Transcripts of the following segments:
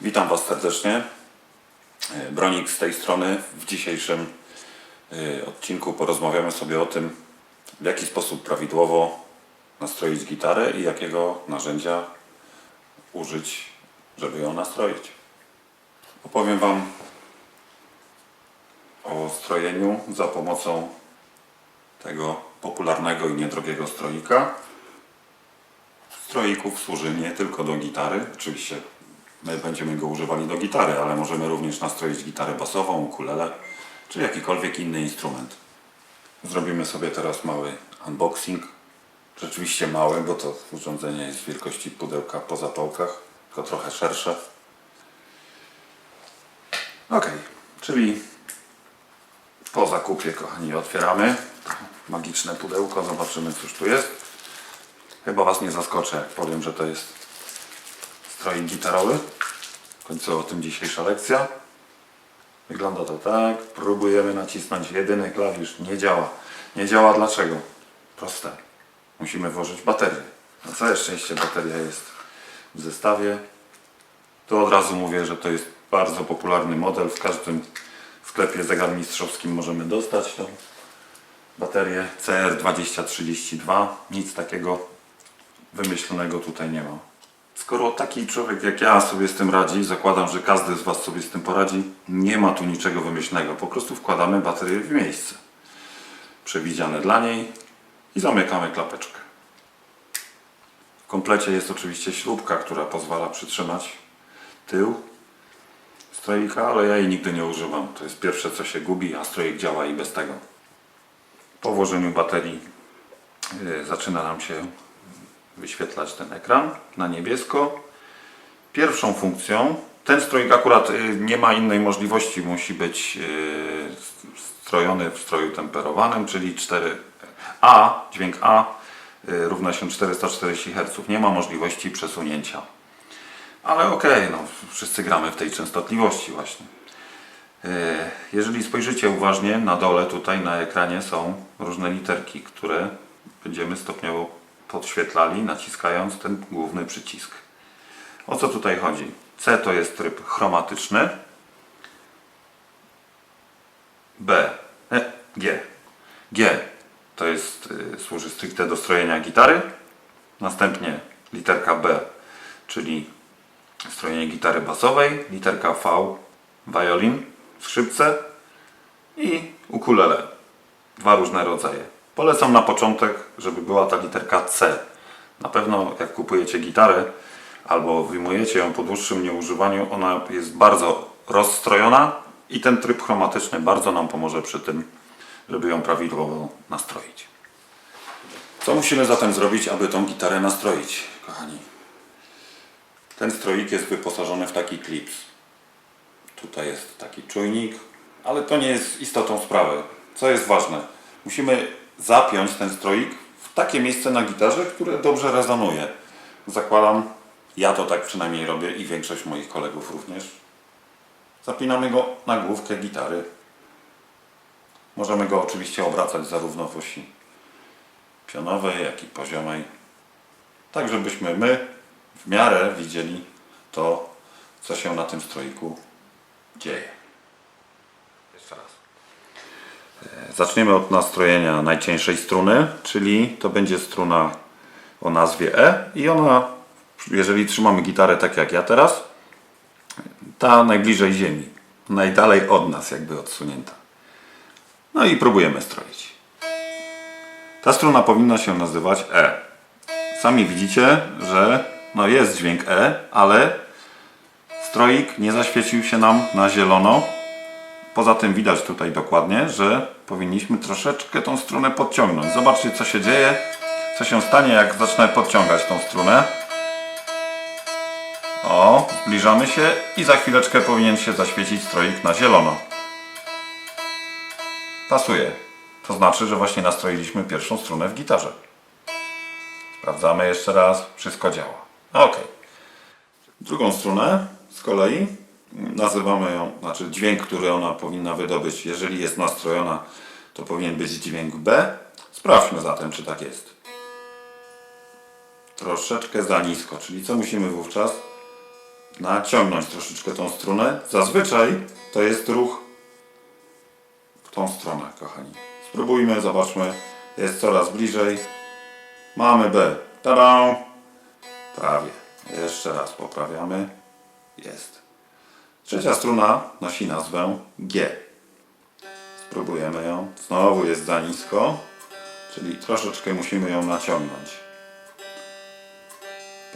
Witam Was serdecznie. E, Bronik z tej strony. W dzisiejszym e, odcinku porozmawiamy sobie o tym, w jaki sposób prawidłowo nastroić gitarę i jakiego narzędzia użyć, żeby ją nastroić. Opowiem Wam o strojeniu za pomocą tego popularnego i niedrogiego stroika. Stroików służy nie tylko do gitary, oczywiście my będziemy go używali do gitary, ale możemy również nastroić gitarę basową, ukulele czy jakikolwiek inny instrument. Zrobimy sobie teraz mały unboxing. Rzeczywiście mały, bo to urządzenie jest wielkości pudełka po zapałkach, tylko trochę szersze. Ok, czyli po zakupie, kochani, otwieramy magiczne pudełko, zobaczymy cóż tu jest. Chyba Was nie zaskoczę, powiem, że to jest stroik gitarowy. Końcu o tym dzisiejsza lekcja. Wygląda to tak. Próbujemy nacisnąć jedyny klawisz. Nie działa. Nie działa dlaczego? Proste. Musimy włożyć baterię. Na całe szczęście bateria jest w zestawie. Tu od razu mówię, że to jest bardzo popularny model. W każdym sklepie zegarmistrzowskim możemy dostać tą baterię CR2032. Nic takiego wymyślonego tutaj nie ma. Skoro taki człowiek jak ja sobie z tym radzi, zakładam, że każdy z Was sobie z tym poradzi, nie ma tu niczego wymyślnego. Po prostu wkładamy baterię w miejsce przewidziane dla niej i zamykamy klapeczkę. W komplecie jest oczywiście śrubka, która pozwala przytrzymać tył stroika, ale ja jej nigdy nie używam. To jest pierwsze co się gubi, a stroik działa i bez tego. Po włożeniu baterii yy, zaczyna nam się wyświetlać ten ekran na niebiesko. Pierwszą funkcją, ten stroik akurat y, nie ma innej możliwości, musi być y, strojony w stroju temperowanym, czyli 4A, dźwięk A y, równa się 440 Hz. Nie ma możliwości przesunięcia. Ale okej, no, wszyscy gramy w tej częstotliwości właśnie. Jeżeli spojrzycie uważnie, na dole tutaj na ekranie są różne literki, które będziemy stopniowo podświetlali, naciskając ten główny przycisk. O co tutaj chodzi? C to jest tryb chromatyczny. B, e, G. G to jest, y, służy stricte do strojenia gitary. Następnie literka B, czyli strojenie gitary basowej. Literka V, violin, skrzypce i ukulele. Dwa różne rodzaje. Polecam na początek, żeby była ta literka C. Na pewno jak kupujecie gitarę albo wyjmujecie ją po dłuższym nieużywaniu, ona jest bardzo rozstrojona i ten tryb chromatyczny bardzo nam pomoże przy tym, żeby ją prawidłowo nastroić. Co musimy zatem zrobić, aby tą gitarę nastroić, kochani? Ten stroik jest wyposażony w taki klips. Tutaj jest taki czujnik, ale to nie jest istotą sprawy. Co jest ważne? Musimy zapiąć ten stroik w takie miejsce na gitarze, które dobrze rezonuje. Zakładam, ja to tak przynajmniej robię i większość moich kolegów również. Zapinamy go na główkę gitary. Możemy go oczywiście obracać zarówno w osi pionowej, jak i poziomej. Tak, żebyśmy my w miarę widzieli to, co się na tym stroiku dzieje. Jeszcze raz. Zaczniemy od nastrojenia najcieńszej struny, czyli to będzie struna o nazwie E i ona, jeżeli trzymamy gitarę tak jak ja teraz, ta najbliżej ziemi, najdalej od nas jakby odsunięta. No i próbujemy stroić. Ta struna powinna się nazywać E. Sami widzicie, że no jest dźwięk E, ale stroik nie zaświecił się nam na zielono, Poza tym widać tutaj dokładnie, że powinniśmy troszeczkę tą strunę podciągnąć. Zobaczcie co się dzieje, co się stanie jak zacznę podciągać tą strunę. O, zbliżamy się i za chwileczkę powinien się zaświecić stroik na zielono. Pasuje. To znaczy, że właśnie nastroiliśmy pierwszą strunę w gitarze. Sprawdzamy jeszcze raz, wszystko działa. Ok. Drugą strunę z kolei nazywamy ją, znaczy dźwięk, który ona powinna wydobyć, jeżeli jest nastrojona, to powinien być dźwięk B. Sprawdźmy zatem, czy tak jest. Troszeczkę za nisko, czyli co musimy wówczas? naciągnąć troszeczkę tą strunę. Zazwyczaj to jest ruch w tą stronę, kochani. Spróbujmy, zobaczmy. Jest coraz bliżej. Mamy B. Tada! Prawie. Jeszcze raz poprawiamy. Jest. Trzecia struna nosi nazwę G. Spróbujemy ją. Znowu jest za nisko, czyli troszeczkę musimy ją naciągnąć.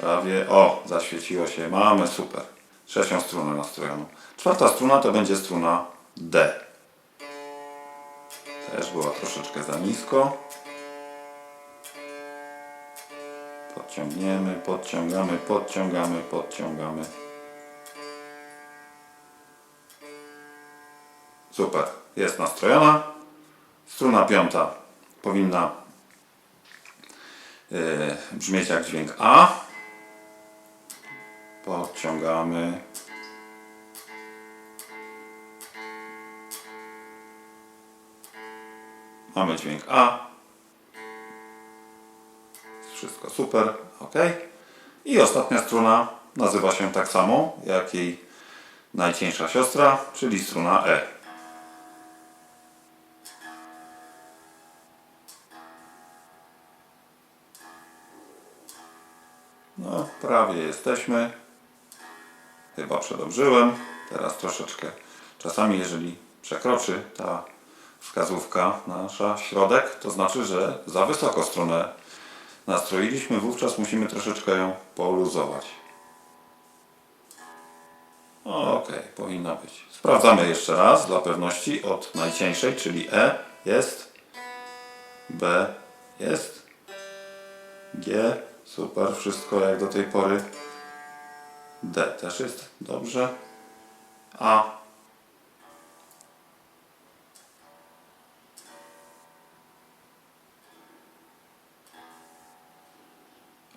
Prawie. O, zaświeciło się. Mamy super. Trzecią strunę nastrojoną. Czwarta struna to będzie struna D. Też była troszeczkę za nisko. Podciągniemy, podciągamy, podciągamy, podciągamy. Super, jest nastrojona. Struna piąta powinna yy, brzmieć jak dźwięk A. Podciągamy. Mamy dźwięk A. Wszystko super, ok. I ostatnia struna nazywa się tak samo jak jej najcieńsza siostra, czyli struna E. prawie jesteśmy. Chyba przedobrzyłem. Teraz troszeczkę. Czasami, jeżeli przekroczy ta wskazówka nasza środek, to znaczy, że za wysoko stronę nastroiliśmy. Wówczas musimy troszeczkę ją poluzować. Ok, powinna być. Sprawdzamy jeszcze raz dla pewności od najcieńszej, czyli E jest, B jest, G, super, wszystko jak do tej pory. D też jest dobrze. A.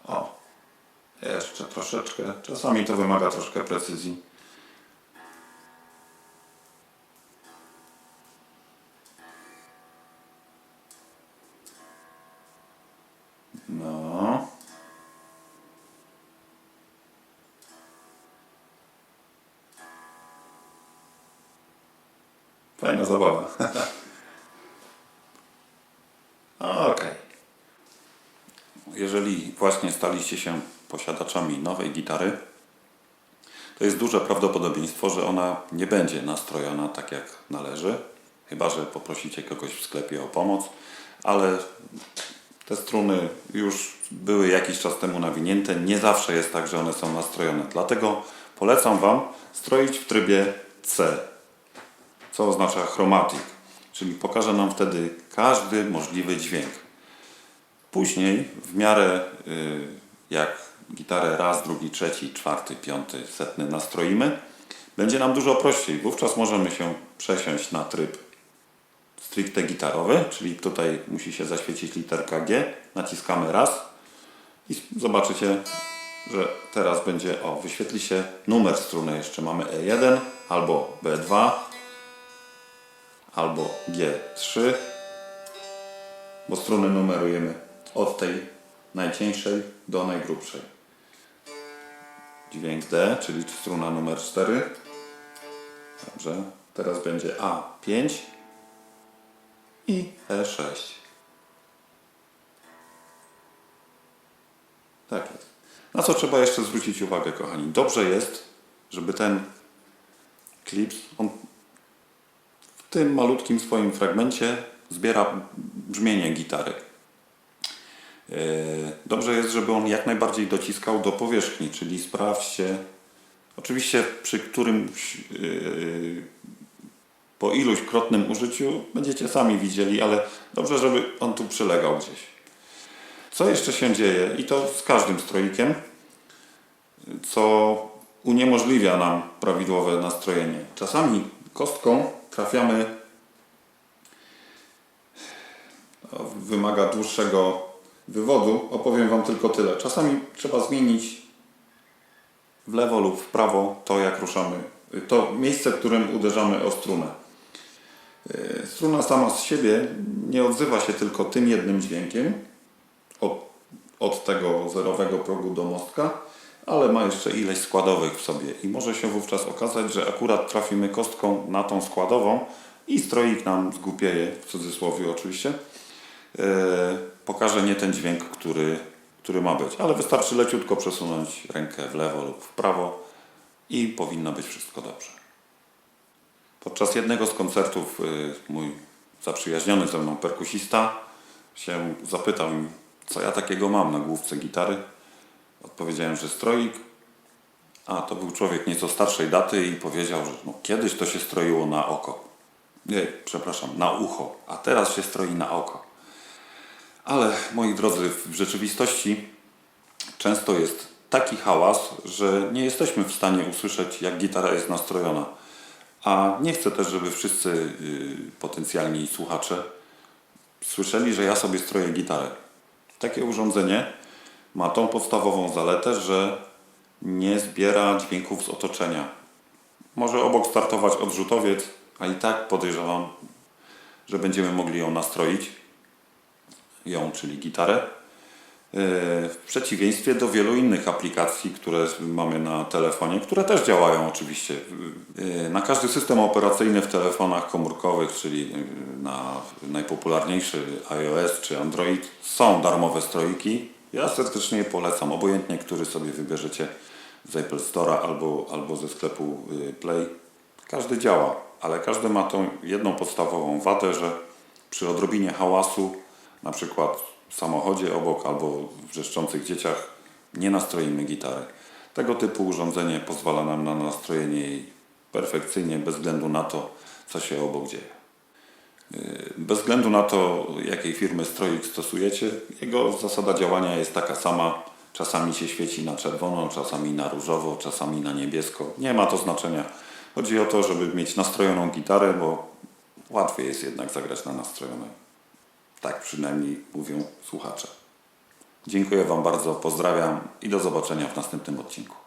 O. Jeszcze troszeczkę. Czasami to wymaga troszkę precyzji. Fajna zabawa. Okej. Jeżeli właśnie staliście się posiadaczami nowej gitary, to jest duże prawdopodobieństwo, że ona nie będzie nastrojona tak jak należy, chyba że poprosicie kogoś w sklepie o pomoc, ale te struny już były jakiś czas temu nawinięte. Nie zawsze jest tak, że one są nastrojone. Dlatego polecam Wam stroić w trybie C, co oznacza chromatic, czyli pokaże nam wtedy każdy możliwy dźwięk. Później, w miarę y, jak gitarę raz, drugi, trzeci, czwarty, piąty, setny nastroimy, będzie nam dużo prościej. Wówczas możemy się przesiąść na tryb stricte gitarowy, czyli tutaj musi się zaświecić literka G. Naciskamy raz i zobaczycie, że teraz będzie, o, wyświetli się numer struny. Jeszcze mamy E1 albo B2 albo G3, bo struny numerujemy od tej najcieńszej do najgrubszej. Dźwięk D, czyli struna numer 4. Dobrze, teraz będzie A5 i E6. Tak jest. Na co trzeba jeszcze zwrócić uwagę, kochani? Dobrze jest, żeby ten klips, on tym malutkim swoim fragmencie zbiera brzmienie gitary. Yy, Dobrze jest, żeby on jak najbardziej dociskał do powierzchni, czyli sprawdźcie, oczywiście przy którymś yy, po iluś krotnym użyciu będziecie sami widzieli, ale dobrze, żeby on tu przylegał gdzieś. Co jeszcze się dzieje, i to z każdym stroikiem, co uniemożliwia nam prawidłowe nastrojenie. Czasami kostką trafiamy, wymaga dłuższego wywodu, opowiem Wam tylko tyle. Czasami trzeba zmienić w lewo lub w prawo to, jak ruszamy, to miejsce, w którym uderzamy o strunę. Yy, Struna sama z siebie nie odzywa się tylko tym jednym dźwiękiem od, od tego zerowego progu do mostka, ale ma jeszcze ileś składowych w sobie i może się wówczas okazać, że akurat trafimy kostką na tą składową i stroik nam zgłupieje, w cudzysłowie oczywiście, e, pokaże nie ten dźwięk, który, który ma być, ale wystarczy leciutko przesunąć rękę w lewo lub w prawo i powinno być wszystko dobrze. Podczas jednego z koncertów y, mój zaprzyjaźniony ze mną perkusista się zapytał co ja takiego mam na główce gitary. Odpowiedziałem, że stroik, a to był człowiek nieco starszej daty i powiedział, że no, kiedyś to się stroiło na oko. Nie, przepraszam, na ucho, a teraz się stroi na oko. Ale moi drodzy, w rzeczywistości często jest taki hałas, że nie jesteśmy w stanie usłyszeć, jak gitara jest nastrojona. A nie chcę też, żeby wszyscy y, potencjalni słuchacze słyszeli, że ja sobie stroję gitarę. Takie urządzenie ma tą podstawową zaletę, że nie zbiera dźwięków z otoczenia. Może obok startować odrzutowiec, a i tak podejrzewam, że będziemy mogli ją nastroić. Ją, czyli gitarę. Yy, W przeciwieństwie do wielu innych aplikacji, które mamy na telefonie, które też działają oczywiście. Yy, Na każdy system operacyjny w telefonach komórkowych, czyli yy, na najpopularniejszy iOS czy Android, są darmowe stroiki. Ja serdecznie je polecam, obojętnie który sobie wybierzecie z Apple Store'a albo, albo ze sklepu yy, Play. Każdy działa, ale każdy ma tą jedną podstawową wadę, że przy odrobinie hałasu, na przykład w samochodzie obok albo wrzeszczących dzieciach, nie nastroimy gitary. Tego typu urządzenie pozwala nam na nastrojenie jej perfekcyjnie, bez względu na to, co się obok dzieje. Yy, Bez względu na to, jakiej firmy stroik stosujecie, jego zasada działania jest taka sama. Czasami się świeci na czerwono, czasami na różowo, czasami na niebiesko. Nie ma to znaczenia. Chodzi o to, żeby mieć nastrojoną gitarę, bo łatwiej jest jednak zagrać na nastrojonej. Tak przynajmniej mówią słuchacze. Dziękuję Wam bardzo, pozdrawiam i do zobaczenia w następnym odcinku.